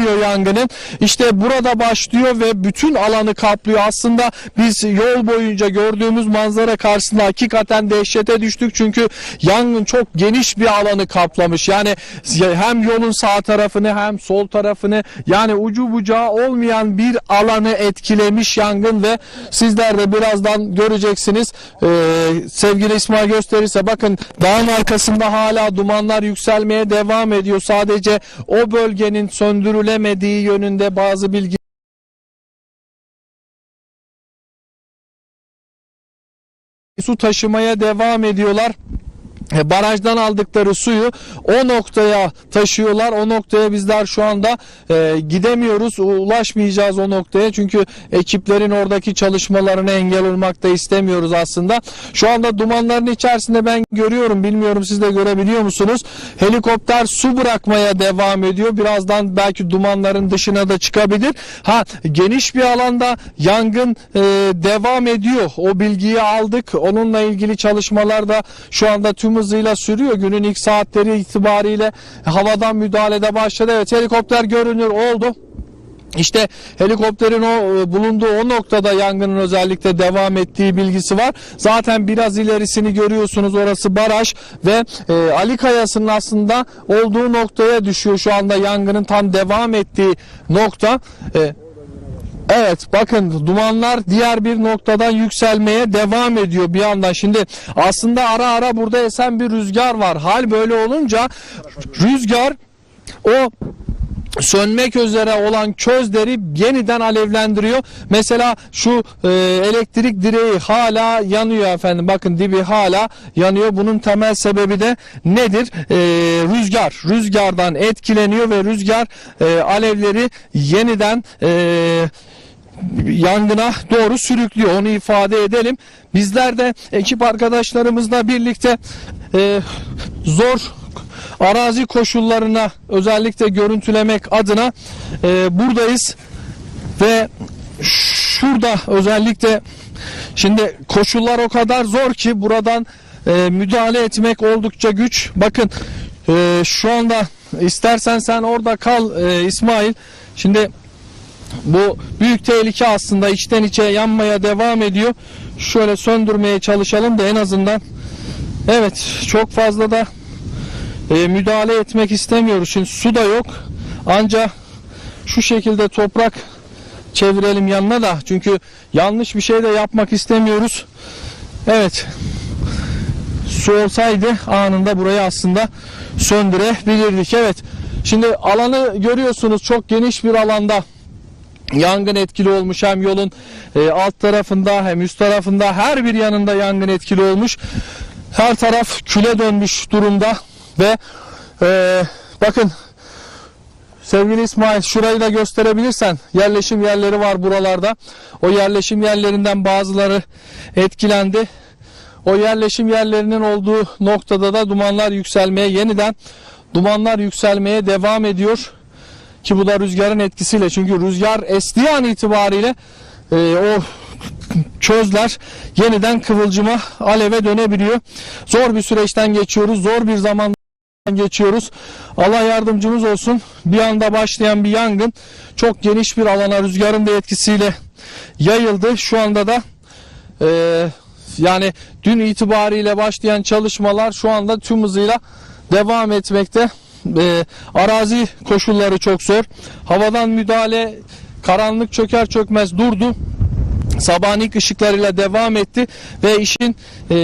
sönmüyor yangının. İşte burada başlıyor ve bütün alanı kaplıyor. Aslında biz yol boyunca gördüğümüz manzara karşısında hakikaten dehşete düştük. Çünkü yangın çok geniş bir alanı kaplamış. Yani hem yolun sağ tarafını hem sol tarafını yani ucu bucağı olmayan bir alanı etkilemiş yangın ve sizler de birazdan göreceksiniz. Ee, sevgili İsmail gösterirse bakın dağın arkasında hala dumanlar yükselmeye devam ediyor. Sadece o bölgenin söndürülemediği yönünde bazı bilgi su taşımaya devam ediyorlar. E, Barajdan aldıkları suyu o noktaya taşıyorlar. O noktaya bizler şu anda e, gidemiyoruz. Ulaşmayacağız o noktaya. Çünkü ekiplerin oradaki çalışmalarına engel olmak da istemiyoruz aslında. Şu anda dumanların içerisinde ben görüyorum. Bilmiyorum siz de görebiliyor musunuz? Helikopter su bırakmaya devam ediyor. Birazdan belki dumanların dışına da çıkabilir. Ha geniş bir alanda yangın e, devam ediyor. O bilgiyi aldık. Onunla ilgili çalışmalar da şu anda tüm hızıyla sürüyor. Günün ilk saatleri itibariyle havadan müdahalede başladı. Evet helikopter görünür oldu. İşte helikopterin o e, bulunduğu o noktada yangının özellikle devam ettiği bilgisi var. Zaten biraz ilerisini görüyorsunuz orası baraj ve e, Ali Kayası'nın aslında olduğu noktaya düşüyor şu anda yangının tam devam ettiği nokta. E, Evet bakın dumanlar diğer bir noktadan yükselmeye devam ediyor bir yandan. Şimdi aslında ara ara burada esen bir rüzgar var. Hal böyle olunca rüzgar o sönmek üzere olan közleri yeniden alevlendiriyor. Mesela şu e, elektrik direği hala yanıyor efendim. Bakın dibi hala yanıyor. Bunun temel sebebi de nedir? E, rüzgar. Rüzgardan etkileniyor ve rüzgar e, alevleri yeniden e, yangına doğru sürüklüyor. Onu ifade edelim. Bizler de ekip arkadaşlarımızla birlikte e, zor arazi koşullarına özellikle görüntülemek adına e, buradayız ve şurada özellikle şimdi koşullar o kadar zor ki buradan e, müdahale etmek oldukça güç. Bakın e, şu anda istersen sen orada kal e, İsmail. Şimdi bu büyük tehlike aslında içten içe yanmaya devam ediyor. Şöyle söndürmeye çalışalım da en azından. Evet çok fazla da e, müdahale etmek istemiyoruz. Şimdi su da yok. Ancak şu şekilde toprak çevirelim yanına da. Çünkü yanlış bir şey de yapmak istemiyoruz. Evet. Su olsaydı anında burayı aslında söndürebilirdik. Evet. Şimdi alanı görüyorsunuz çok geniş bir alanda yangın etkili olmuş hem yolun e, alt tarafında hem üst tarafında her bir yanında yangın etkili olmuş. Her taraf küle dönmüş durumda ve e, bakın sevgili İsmail şurayı da gösterebilirsen yerleşim yerleri var buralarda. O yerleşim yerlerinden bazıları etkilendi. O yerleşim yerlerinin olduğu noktada da dumanlar yükselmeye yeniden dumanlar yükselmeye devam ediyor. Ki bu da rüzgarın etkisiyle. Çünkü rüzgar estiği an itibariyle e, o çözler yeniden kıvılcıma aleve dönebiliyor. Zor bir süreçten geçiyoruz. Zor bir zaman geçiyoruz. Allah yardımcımız olsun. Bir anda başlayan bir yangın çok geniş bir alana rüzgarın da etkisiyle yayıldı. Şu anda da e, yani dün itibariyle başlayan çalışmalar şu anda tüm hızıyla devam etmekte. E, arazi koşulları çok zor. Havadan müdahale karanlık çöker çökmez durdu. Sabahın ilk ışıklarıyla devam etti ve işin e,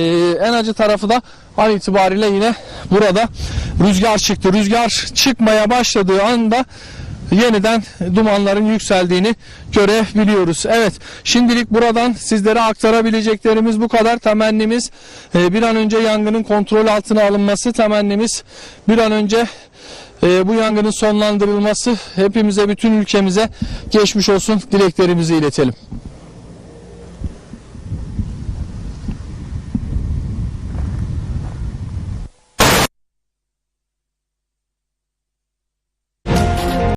en acı tarafı da an itibariyle yine burada rüzgar çıktı. Rüzgar çıkmaya başladığı anda yeniden dumanların yükseldiğini görebiliyoruz. Evet şimdilik buradan sizlere aktarabileceklerimiz bu kadar. Temennimiz e, bir an önce yangının kontrol altına alınması. Temennimiz bir an önce e, bu yangının sonlandırılması. Hepimize bütün ülkemize geçmiş olsun dileklerimizi iletelim.